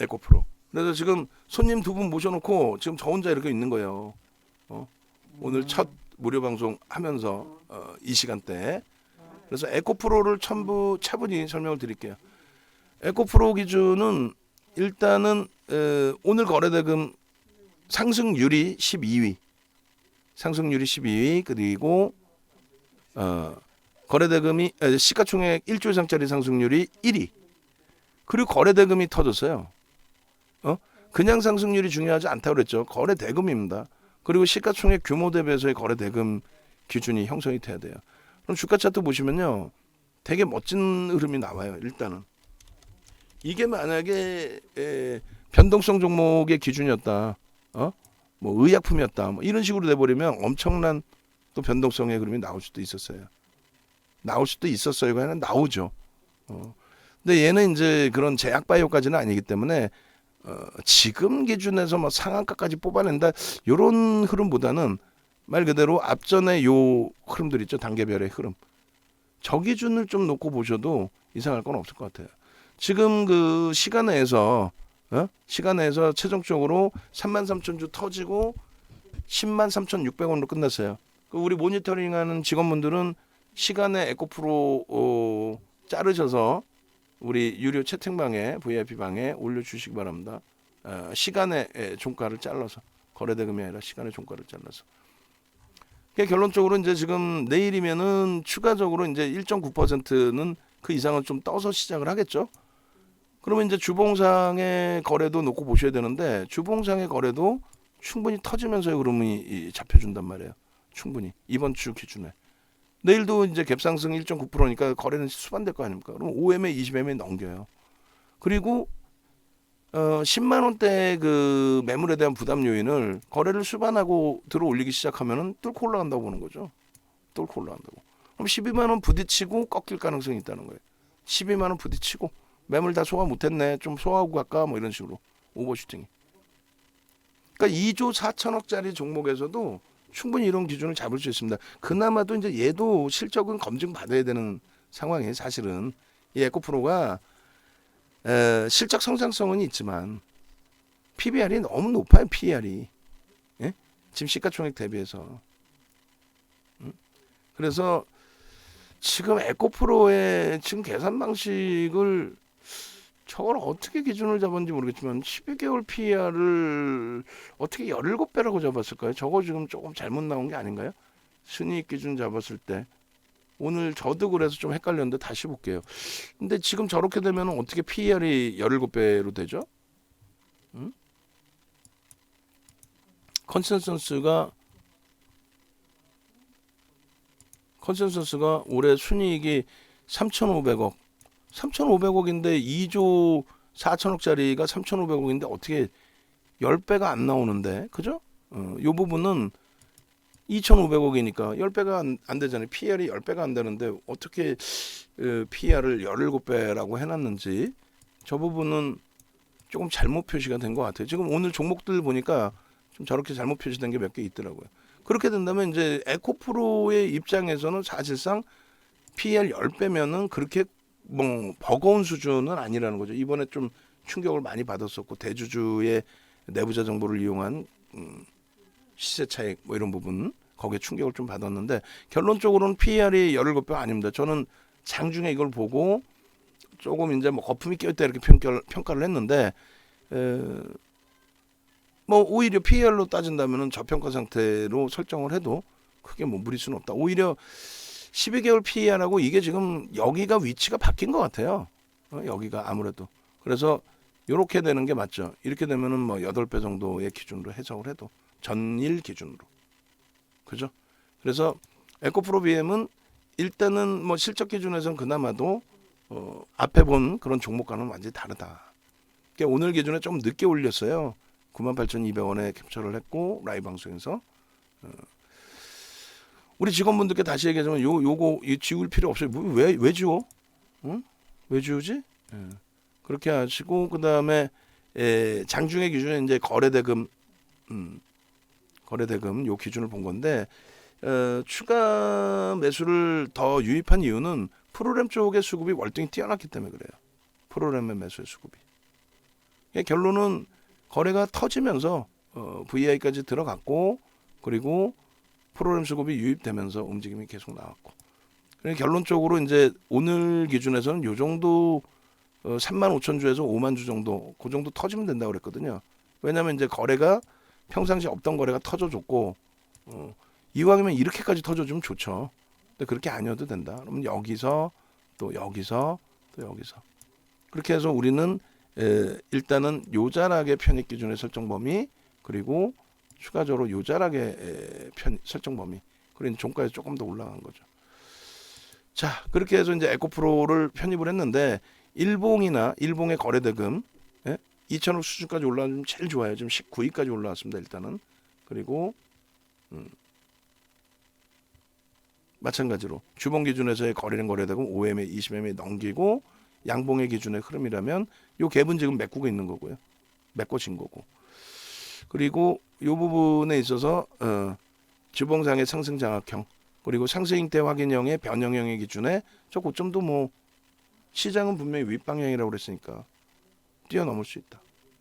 에코프로. 그래서 지금 손님 두 분 모셔놓고 지금 저 혼자 이렇게 있는 거예요. 어? 오늘 첫 무료 방송 하면서 어, 이 시간대. 그래서 에코프로를 첨부 차분히 설명을 드릴게요. 에코프로 기준은 일단은 에, 오늘 거래대금 상승률이 12위, 상승률이 12위 그리고 어, 거래대금이 에, 시가총액 1조 이상짜리 상승률이 1위. 그리고 거래대금이 터졌어요. 어? 그냥 상승률이 중요하지 않다고 그랬죠. 거래 대금입니다. 그리고 시가총액 규모 대비해서의 거래 대금 기준이 형성이 돼야 돼요. 그럼 주가 차트 보시면요. 되게 멋진 흐름이 나와요. 일단은. 이게 만약에 에, 변동성 종목의 기준이었다. 어? 뭐 의약품이었다. 뭐 이런 식으로 돼 버리면 엄청난 또 변동성의 흐름이 나올 수도 있었어요. 나올 수도 있었어요가 아니라 나오죠. 어. 근데 얘는 이제 그런 제약 바이오까지는 아니기 때문에 어, 지금 기준에서 뭐 상한가까지 뽑아낸다 요런 흐름보다는 말 그대로 앞전에 요 흐름들 있죠 단계별의 흐름 저 기준을 좀 놓고 보셔도 이상할 건 없을 것 같아요. 지금 그 시간에서 어? 시간에서 최종적으로 33,000주 터지고 10만 3,600원으로 끝났어요. 그 우리 모니터링하는 직원분들은 시간에 에코프로 어, 자르셔서 우리 유료 채팅방에 VIP 방에 올려주시기 바랍니다. 어, 시간의 예, 종가를 잘라서 거래대금이 아니라 시간의 종가를 잘라서. 결론적으로 이제 지금 내일이면은 추가적으로 이제 1.9%는 그 이상은 좀 떠서 시작을 하겠죠. 그러면 이제 주봉상의 거래도 놓고 보셔야 되는데 주봉상의 거래도 충분히 터지면서의 흐름이 이 잡혀준단 말이에요. 충분히 이번 주 기준에. 내일도 이제 갭상승 1.9%니까 거래는 수반될 거 아닙니까? 그럼 5MA, 20MA 넘겨요. 그리고 어 10만 원대 그 매물에 대한 부담 요인을 거래를 수반하고 들어 올리기 시작하면은 뚫고 올라간다고 보는 거죠. 뚫고 올라간다고. 그럼 12만 원 부딪히고 꺾일 가능성이 있다는 거예요. 12만 원 부딪히고 매물 다 소화 못했네. 좀 소화하고 갈까? 뭐 이런 식으로 오버슈팅이. 그러니까 2조 4천억짜리 종목에서도 충분히 이런 기준을 잡을 수 있습니다. 그나마도 이제 얘도 실적은 검증 받아야 되는 상황이에요. 사실은 이 에코프로가 에, 실적 성장성은 있지만 PBR이 너무 높아요. PER이 예? 지금 시가총액 대비해서 음? 그래서 지금 에코프로의 지금 계산 방식을 저걸 어떻게 기준을 잡았는지 모르겠지만 12개월 PER을 어떻게 17배라고 잡았을까요? 저거 지금 조금 잘못 나온 게 아닌가요? 순이익 기준 잡았을 때 오늘 저도 그래서 좀 헷갈렸는데 다시 볼게요. 근데 지금 저렇게 되면 어떻게 PER이 17배로 되죠? 음? 컨센서스가 컨센서스가 올해 순이익이 3,500억 3,500억인데 2조 4천억짜리가 3,500억인데 어떻게 10배가 안 나오는데 그죠? 어, 요 부분은 2,500억이니까 10배가 안, 안 되잖아요. PR이 10배가 안 되는데 어떻게 어, PR을 17배라고 해놨는지 저 부분은 조금 잘못 표시가 된 것 같아요. 지금 오늘 종목들 보니까 좀 저렇게 잘못 표시된 게 몇 개 있더라고요. 그렇게 된다면 이제 에코프로의 입장에서는 사실상 PL 10배면은 그렇게 뭐 버거운 수준은 아니라는 거죠. 이번에 좀 충격을 많이 받았었고 대주주의 내부자 정보를 이용한 음, 시세 차익 뭐 이런 부분 거기에 충격을 좀 받았는데 결론적으로는 PER이 17배 아닙니다. 저는 장중에 이걸 보고 조금 이제 뭐 거품이 껴있다 이렇게 평가를, 평가를 했는데 에, 뭐 오히려 PER로 따진다면은 저평가 상태로 설정을 해도 크게 뭐 무리수는 없다. 오히려 12개월 PER하고 이게 지금 여기가 위치가 바뀐 것 같아요. 어, 여기가 아무래도 그래서 이렇게 되는 게 맞죠. 이렇게 되면은 뭐 8배 정도의 기준으로 해석을 해도 전일 기준으로 그죠? 그래서 에코프로 BM은 일단은 뭐 실적 기준에서는 그나마도 어, 앞에 본 그런 종목과는 완전히 다르다. 그러니까 오늘 기준에 좀 늦게 올렸어요. 98,200원에 캡처를 했고 라이브 방송에서 어, 우리 직원분들께 다시 얘기하자면 요 요거 이 지울 필요 없어요. 왜왜 왜 지워? 응? 왜 지우지? 예. 그렇게 하시고 그다음에 에, 장중의 기준에 이제 거래대금 음, 거래대금 요 기준을 본 건데 어, 추가 매수를 더 유입한 이유는 프로그램 쪽의 수급이 월등히 뛰어났기 때문에 그래요. 프로그램의 매수의 수급이. 예, 결론은 거래가 터지면서 어, VI까지 들어갔고 그리고 프로그램 수급이 유입되면서 움직임이 계속 나왔고 그래서 결론적으로 이제 오늘 기준에서는 요 정도 어, 3만 5천 주에서 5만 주 정도 그 정도 터지면 된다고 그랬거든요. 왜냐하면 이제 거래가 평상시 없던 거래가 터져줬고 어, 이왕이면 이렇게까지 터져주면 좋죠. 근데 그렇게 아니어도 된다. 그러면 여기서 또 여기서 또 여기서 그렇게 해서 우리는 에, 일단은 요자락의 편입 기준의 설정 범위 그리고 추가적으로 요자락의 에, 편 설정 범위 그리고 종가에 조금 더 올라간 거죠. 자 그렇게 해서 이제 에코프로를 편입을 했는데 일봉이나 일봉의 거래 대금 예? 2천억 수준까지 올라가면 제일 좋아요. 지금 19위까지 올라왔습니다. 일단은 그리고 음, 마찬가지로 주봉 기준에서의 거래량 거래 대금 5MA, 20MA 넘기고 양봉의 기준의 흐름이라면 요 갭은 지금 메꾸고 있는 거고요. 메꿔진 거고. 그리고 요 부분에 있어서 어, 주봉상의 상승 장악형 그리고 상승 형태 확인형의 변형형의 기준에 저 고점도 뭐 시장은 분명히 윗방향이라고 그랬으니까 뛰어넘을 수 있다.